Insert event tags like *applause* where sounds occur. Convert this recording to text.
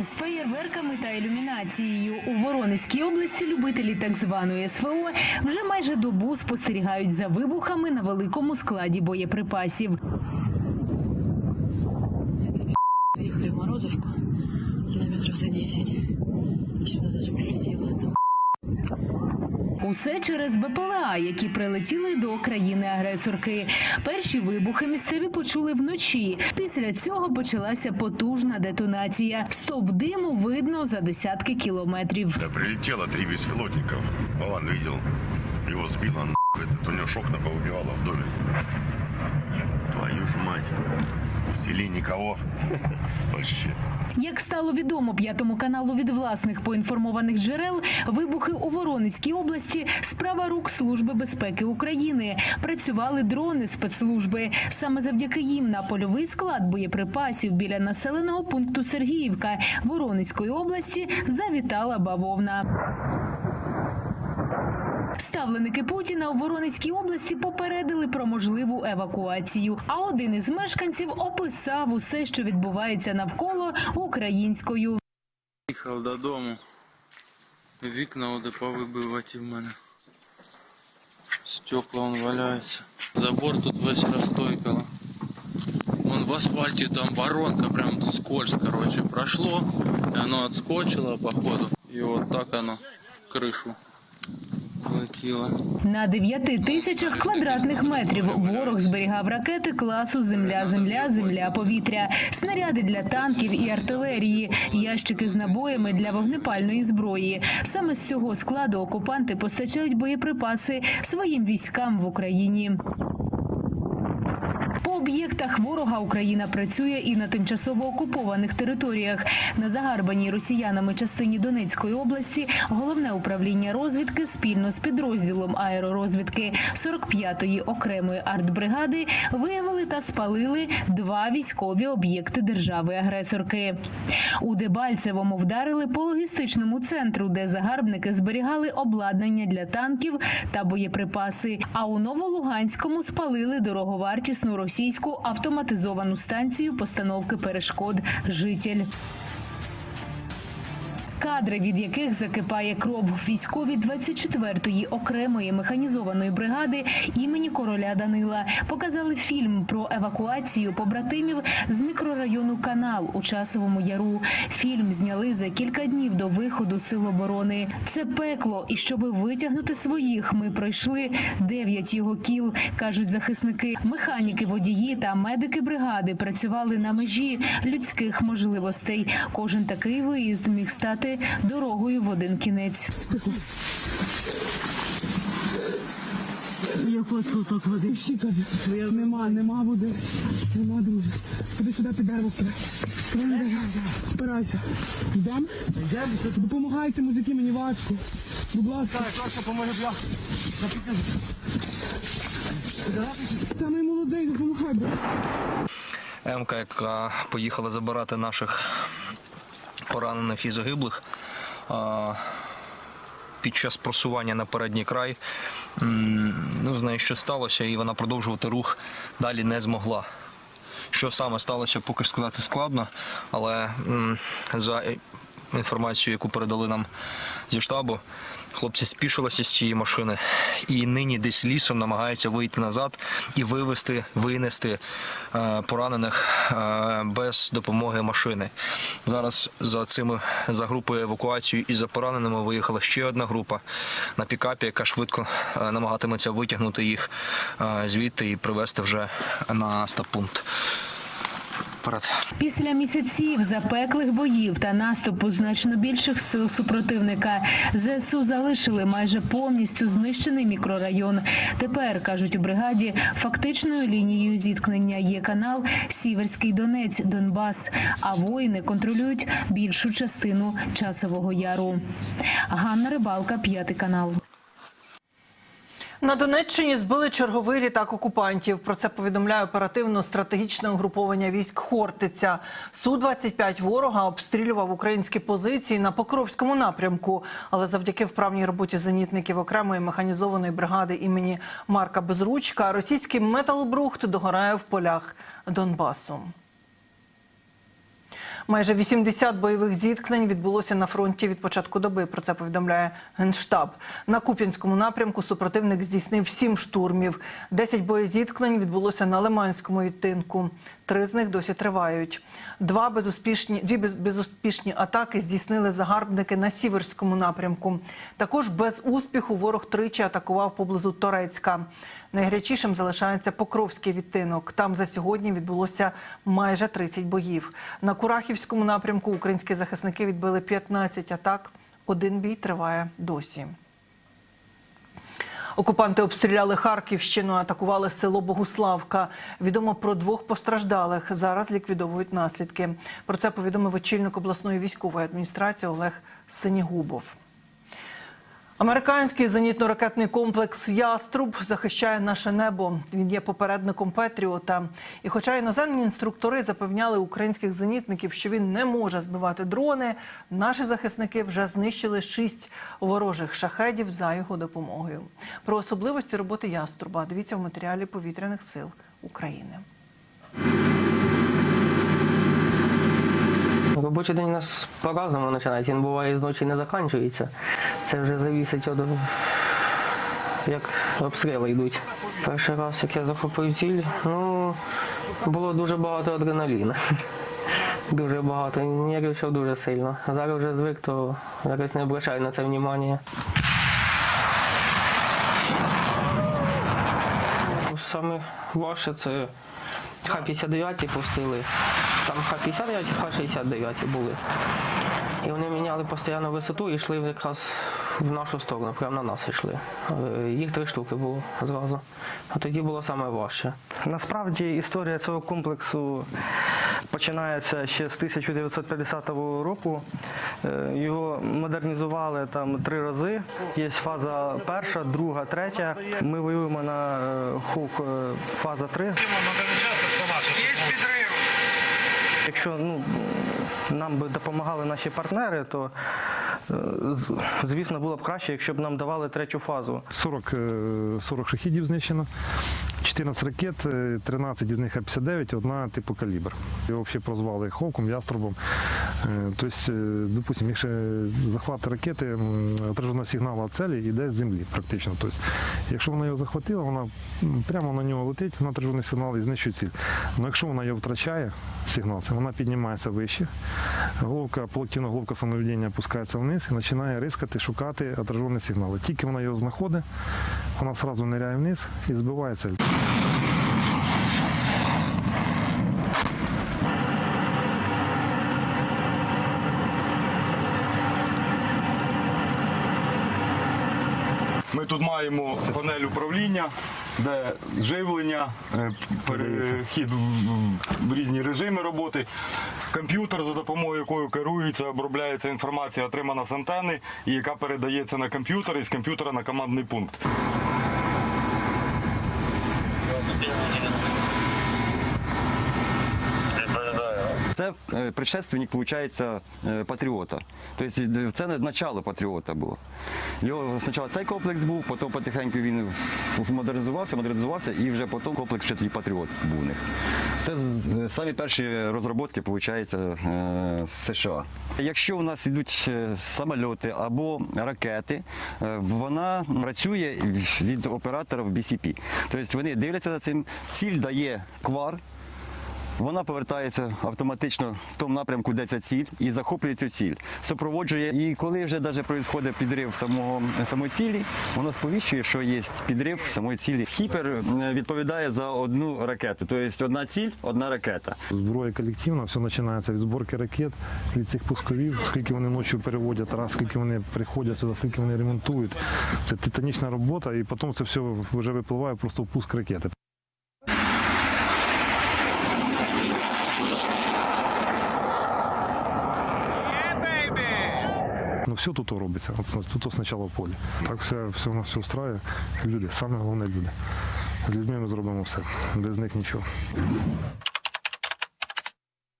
З феєрверками та ілюмінацією у Воронезькій області любителі так званої СВО вже майже добу спостерігають за вибухами на великому складі боєприпасів. Ехали в Морозовку километров за 10. Сюди прилетело. одна Усе через БПЛА, які прилетіли до країни-агресорки. Перші вибухи місцеві почули вночі. Після цього почалася потужна детонація. Стовп диму видно за десятки кілометрів. Да прилетело три беспилотников. Балан бачив. Його збило, нахуй. У нього шок напоубивало в доме. Твою ж мать. В селе никого. *laughs* Вообще. Як стало відомо п'ятому каналу від власних поінформованих джерел, вибухи у Воронезькій області справа рук Служби безпеки України. Працювали дрони спецслужби. Саме завдяки їм на польовий склад боєприпасів біля населеного пункту Сергіївка Воронезької області завітала бавовна. Ставленики Путіна у Воронезькій області попередили про можливу евакуацію. А один із мешканців описав усе, що відбувається навколо українською. Їхав додому. Вікна оде повибиваті в мене. Стекла он валяється. Забор тут весь розстойкало. Вон в асфальті там воронка, прям скользь, короче, прошло. И оно отскочило, походу. И вот так оно в крышу На 9 тисячах квадратних метрів ворог зберігав ракети класу Земля, Земля, Земля, повітря, снаряди для танків і артилерії, ящики з набоями для вогнепальної зброї. Саме з цього складу окупанти постачають боєприпаси своїм військам в Україні. По ворога Україна працює і на тимчасово окупованих територіях. На загарбаній росіянами частині Донецької області головне управління розвідки спільно з підрозділом аеророзвідки 45-ї окремої артбригади виявили та спалили два військові об'єкти держави-агресорки. У Дебальцевому вдарили по логістичному центру, де загарбники зберігали обладнання для танків та боєприпаси. А у Новолуганському спалили дороговартісну російську автоматизовану станцію постановки перешкод житель. Кадри, від яких закипає кров військові 24-ї окремої механізованої бригади імені короля Данила, показали фільм про евакуацію побратимів з мікрорайону Канал у часовому яру. Фільм зняли за кілька днів до виходу сил оборони. Це пекло, і щоби витягнути своїх, ми пройшли дев'ять його кіл, кажуть захисники. Механіки, водії та медики бригади працювали на межі людських можливостей. Кожен такий виїзд міг стати дорогою в один кінець. Я просто так води. Ще каже, нема, нема води. Нема, друже. Ходи сюди під дерево. Спирайся. Спирайся. Йдемо? Йдемо. Допомагайте, мужики, мені важко. Будь ласка. Так, Саша, поможе бля. Самий молодий, допомагай, бля. Емка, яка поїхала забирати наших поранених і загиблих. Під час просування на передній край ну, з нею що сталося, і вона продовжувати рух далі не змогла. Що саме сталося, поки сказати складно, але за е- інформацією, яку передали нам зі штабу, хлопці спішилися з цієї машини і нині десь лісом намагаються вийти назад і вивезти, винести е, поранених е, без допомоги машини. Зараз за цими за групою евакуації і за пораненими виїхала ще одна група на пікапі, яка швидко е, намагатиметься витягнути їх звідти і привезти вже на стаб-пункт. Вперед. Після місяців запеклих боїв та наступу значно більших сил супротивника ЗСУ залишили майже повністю знищений мікрорайон. Тепер кажуть у бригаді, фактичною лінією зіткнення є канал Сіверський Донець, Донбас. А воїни контролюють більшу частину часового яру. Ганна Рибалка, п'ятий канал. На Донеччині збили черговий літак окупантів. Про це повідомляє оперативно-стратегічне угруповання військ Хортиця. Су-25 ворога обстрілював українські позиції на Покровському напрямку. Але завдяки вправній роботі зенітників окремої механізованої бригади імені Марка Безручка російський металобрухт догорає в полях Донбасу. Майже 80 бойових зіткнень відбулося на фронті від початку доби. Про це повідомляє Генштаб. На Куп'янському напрямку супротивник здійснив 7 штурмів. 10 боєзіткнень відбулося на Лиманському відтинку. Три з них досі тривають. Два безуспішні, дві безуспішні атаки здійснили загарбники на Сіверському напрямку. Також без успіху ворог тричі атакував поблизу Торецька. Найгарячішим залишається Покровський відтинок. Там за сьогодні відбулося майже 30 боїв. На Курахівському напрямку українські захисники відбили 15 атак. Один бій триває досі. Окупанти обстріляли Харківщину, атакували село Богуславка. Відомо про двох постраждалих. Зараз ліквідовують наслідки. Про це повідомив очільник обласної військової адміністрації Олег Синігубов. Американський зенітно-ракетний комплекс Яструб захищає наше небо. Він є попередником Петріота. І хоча іноземні інструктори запевняли українських зенітників, що він не може збивати дрони, наші захисники вже знищили шість ворожих шахедів за його допомогою. Про особливості роботи Яструба дивіться в матеріалі повітряних сил України. Робочий день у нас по-разному починається. Він буває з ночі не закінчується. Це вже залежить від як обстріли йдуть. Перший раз, як я захопив ціль, ну було дуже багато адреналіну. *laughs* Дуже багато. Нервничав дуже сильно. Зараз вже звик, то якось не обращаю на це увагу. Саме важче це Х-59 пустили. Там Х-59 і Х-69 були. І вони міняли постійно висоту і йшли якраз в нашу сторону, прямо на нас йшли. Е, Їх три штуки було зразу. А тоді було саме важче. Насправді історія цього комплексу починається ще з 1950 року. Е, Його модернізували там три рази. Є фаза перша, друга, третя. Ми воюємо на е, ХУК фаза 3. Якщо ну, нам би допомагали наші партнери, то звісно було б краще, якщо б нам давали третю фазу. 40, е, 40 шахідів знищено, 14 ракет, е, 13 із них А-59, одна типу калібр. Його взагалі прозвали Ховком, Яструбом. Е, Тобто, е, допустимо, якщо захват ракети м, отраженого сигналу цілі йде з землі практично. Тобто, якщо вона його захватила, вона прямо на нього летить на отражений сигнал і знищує ціль. Але якщо вона його втрачає, сигнал, вона піднімається вище, головка, полотіна головка самовідділення опускається вниз і починає рискати, шукати отражені сигнали. Тільки вона його знаходить, вона одразу ниряє вниз і збиває цель. Ми тут маємо панель управління, де живлення, е, перехід в- різні режими роботи, комп'ютер, за допомогою якого керується, обробляється інформація, отримана з антени, і яка передається на комп'ютер і з комп'ютера на командний пункт. Це е, предшественник, виходить, е, патріота. Тобто е, це не начало патріота було. Його спочатку цей комплекс був, потім потихеньку він модернізувався, модернізувався, і вже потім комплекс ще патріот був у них. Це самі перші розробки, виходить, США. Якщо у нас йдуть самольоти або ракети, вона працює від оператора в BCP. Тобто вони дивляться за цим, ціль дає квар. Вона повертається автоматично в тому напрямку, де ця ціль, і захоплює цю ціль, супроводжує. І коли вже навіть відбувається підрив самого самої цілі, воно сповіщує, що є підрив самої цілі. Хіпер е, відповідає за одну ракету, тобто одна ціль, одна ракета. Зброя колективна, все починається від зборки ракет, від цих пусковів, скільки вони ночі переводять, раз, скільки вони приходять сюди, скільки вони ремонтують. Це титанічна робота, і потім це все вже випливає просто в пуск ракети. Ну все тут робиться. От тут спочатку поле. Так все, все у нас все устраює. Люди, саме головне люди. З людьми ми зробимо все. Без них нічого.